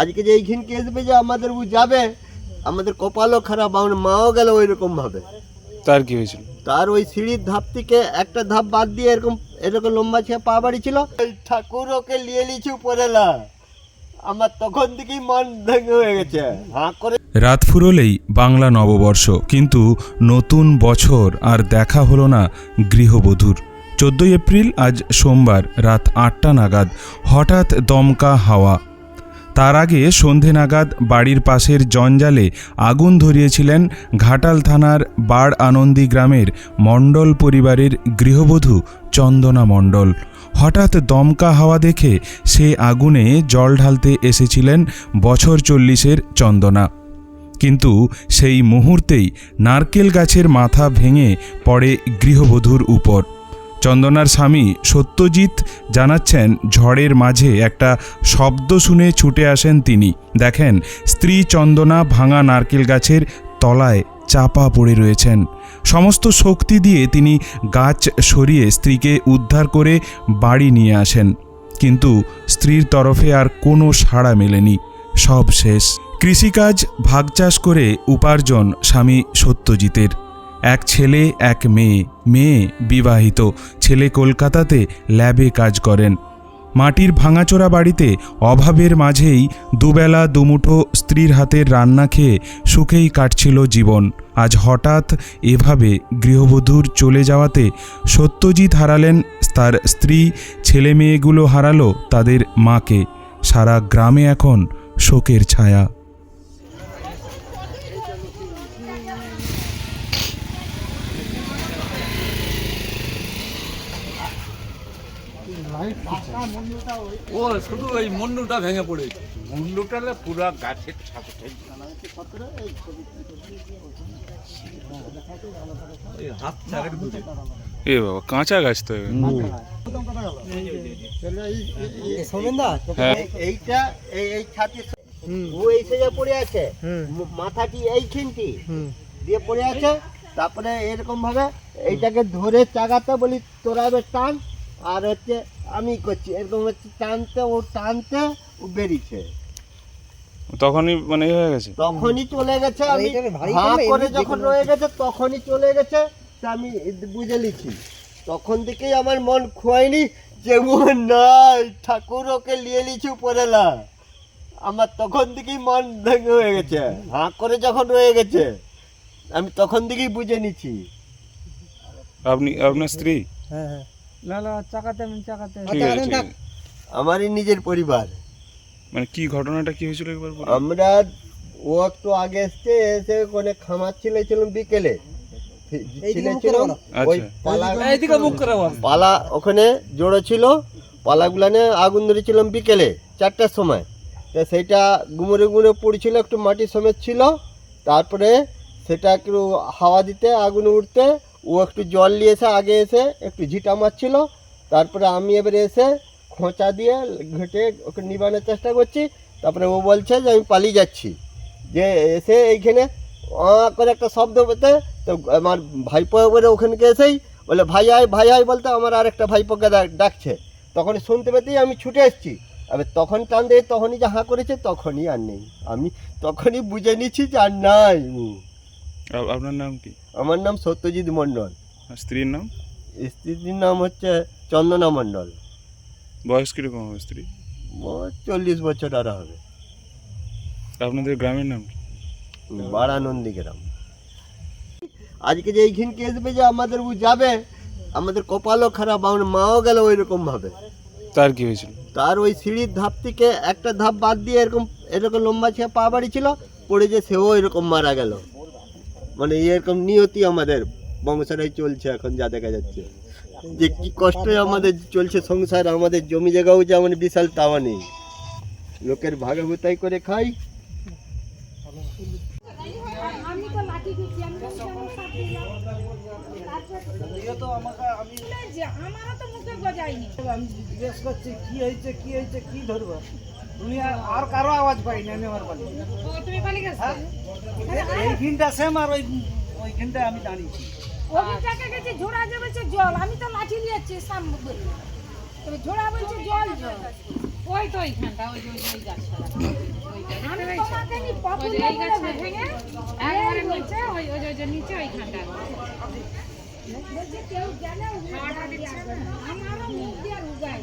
আজকে যে এইখানকে আসবে যে আমাদের ও যাবে আমাদের কপালও খারাপ আমার মাও গেল ওই রকম ভাবে। তার কি হয়েছিল? তার ওই সিঁড়ির ধাপ থেকে একটা ধাপ বাদ দিয়ে এরকম এরকম লম্বা ছিঁড়ে পা বাড়ি ছিল। ওই ঠাকুর ওকে নিয়ে নিয়েছি উপরেলা আমার তখন থেকেই মন ভেঙে হয়ে গেছে। হাঁ করে রাত ফুরলেই বাংলা নববর্ষ কিন্তু নতুন বছর আর দেখা হলো না গৃহবধূর। চোদ্দই এপ্রিল আজ সোমবার রাত আটটা নাগাদ হঠাৎ দমকা হাওয়া। তার আগে সন্ধে নাগাদ বাড়ির পাশের জঞ্জালে আগুন ধরিয়েছিলেন ঘাটাল থানার বাড় আনন্দী গ্রামের মণ্ডল পরিবারের গৃহবধূ চন্দনা মণ্ডল। হঠাৎ দমকা হাওয়া দেখে সে আগুনে জল ঢালতে এসেছিলেন বছর চল্লিশের চন্দনা। কিন্তু সেই মুহূর্তেই নারকেল গাছের মাথা ভেঙে পড়ে গৃহবধূর উপর। চন্দনার স্বামী সত্যজিৎ জানাচ্ছেন, ঝড়ের মাঝে একটা শব্দ শুনে ছুটে আসেন তিনি। দেখেন, স্ত্রী চন্দনা ভাঙা নারকেল গাছের তলায় চাপা পড়ে রয়েছেন। সমস্ত শক্তি দিয়ে তিনি গাছ সরিয়ে স্ত্রীকে উদ্ধার করে বাড়ি নিয়ে আসেন। কিন্তু স্ত্রীর তরফে আর কোনো সাড়া মেলেনি। সব শেষ। কৃষিকাজ, ভাগ চাষ করে উপার্জন স্বামী সত্যজিতের। এক ছেলে, এক মেয়ে। মেয়ে বিবাহিত। ছেলে কলকাতাতে ল্যাবে কাজ করেন। মাটির ভাঙাচোরা বাড়িতে অভাবের মাঝেই দুবেলা দুমুঠো স্ত্রীর হাতের রান্না খেয়ে সুখেই কাটছিল জীবন। আজ হঠাৎ এভাবে গৃহবধূর চলে যাওয়াতে সত্যজিৎ হারালেন তার স্ত্রী, ছেলে মেয়েগুলো হারালো তাদের মাকে। সারা গ্রামে এখন শোকের ছায়া। ও শুধু ওই মন্ডলটা ভেঙে পড়েছে। মুন্ডুটালে পুরা গাছের ছাপটা হাত চারেক দূরে এ বাবা কাঁচা গাছ তো হ্যাঁ। এই- এইটা এই এই ছাতি ও এই সেজে পড়ে আছে। মাথাটি এইখানটি দিয়ে পড়ে আছে। তারপরে এরকম ভাবে এইটাকে ধরে চাগাতে বলি তোরা এবার টান। আর হচ্ছে আমি করছি। এরকম হচ্ছে টানতে ও টানতে ও বেরিয়েছে। তখনই মানে হয়ে গেছে? তখনই চলে গেছে আমি হাঁ করে যখন রয়ে গেছে তখনই চলে গেছে তা আমি বুঝে নিচ্ছি। তখন থেকেই আমার মন খোয়ায়নি যে ও নাই ঠাকুর ওকে নিয়ে নিয়েছি উপরেলা আমার তখন থেকেই মন ভেঙে হয়ে গেছে হাঁ করে যখন রয়ে গেছে আমি তখন থেকেই বুঝে নিচ্ছি। আপনি আপনার স্ত্রী? না না চাকাতে চাকাতে ঠিক আছে। ঠিক আছে। আমারই নিজের পরিবার। মানে কি ঘটনাটা কি হয়েছিল একবার বলুন? আমরা ও একটু আগে এসছে এসে ওখানে খামার ছিলেছিলাম বিকেলে। ছিলেছিলাম ওই আচ্ছা। পালা এইদিকে মুখ করে বল পালা ওখানে জোড়ো ছিল পালাগুলানে আগুন ধরেছিলাম বিকেলে চারটার সময়। তো সেইটা গুমরে গুমরে পড়ছিল একটু মাটি সমেত ছিল। তারপরে সেটা একটু হাওয়া দিতে আগুন উঠতে ও একটু জল নিয়ে এসে, আগে এসে একটু ঝিটা মারছিল। তারপরে আমি এবারে এসে খোঁচা দিয়ে ঘেঁটে ওকে নিবানোর চেষ্টা করছি। তারপরে ও বলছে যে, আমি পালিয়ে যাচ্ছি। যে এসে এইখানে করে একটা শব্দ পেতে, তো আমার ভাইপো এবারে ওখানকে এসেই বলে, ভাই আয় ভাই আয় বলতে আমার আর একটা ভাইপোকে ডাক- ডাকছে। তখন শুনতে পেতেই আমি ছুটে এসেছি। এবার তখন টান দিয়ে তখনই যে হাঁ করেছে, তখনই আর নেই। আমি তখনই বুঝে নিচ্ছি যে, আর নাই আপনার নাম কি? আমার নাম সত্যজিৎ মণ্ডল। স্ত্রীর নাম? স্ত্রীর নাম হচ্ছে চন্দনা মণ্ডল। বয়স কীরকম হবে স্ত্রী চল্লিশ বছর আর হবে। আপনাদের গ্রামের নাম কি? বারানন্দী গ্রাম আজকে যে এইখানকে আসবে যে আমাদের ও যাবে আমাদের কপালও খারাপ আমার মাও গেল ওই রকম ভাবে তার কি হয়েছিল? তার ওই সিঁড়ির ধাপ থেকে একটা ধাপ বাদ দিয়ে এরকম এরকম লম্বা ছিঁড়ে পা বাড়ি ছিল পড়ে যে সেও এরকম মারা গেল। মানে এরকম নিয়তি আমাদের বংশটাই চলছে এখন যা দেখা যাচ্ছে। যে কি কষ্টে আমাদের চলছে সংসার আমাদের জমি জায়গাও যে আমাদের বিশাল তাওয়া নেই। লোকের ভাগে ভুতাই করে খাই। আমি তো লাঠি দিচ্ছি আমি তো যেমন সাপ দিলাম। তারপর যে আমারও তো মুখে গজায়নি। আমি জিজ্ঞেস করছি কি হয়েছে কি হয়েছে কি ধরবো? তুমি আর কারও আওয়াজ পাইনি আমি আমার বাড়ি। তুমি পালিয়ে গেছো? এইখানটা সেম আর ওই ওইখানটা আমি দাঁড়িয়েছি অভিটাকে গেছে ঝোড়া যে বলছে জল আমি তো লাঠি নিয়েছি সামনে তবে ঝোড়া বলছে জল জল। ওই তো ওইখানটা ওই ওই ওই গাছটা কখন ওই যে এই গাছটা ভেঙে একবারে নিচে ওই ওই ওই নিচে ওইখানটা বলছে কেউ আছে। আমারও মুখ দিয়ে উগায়।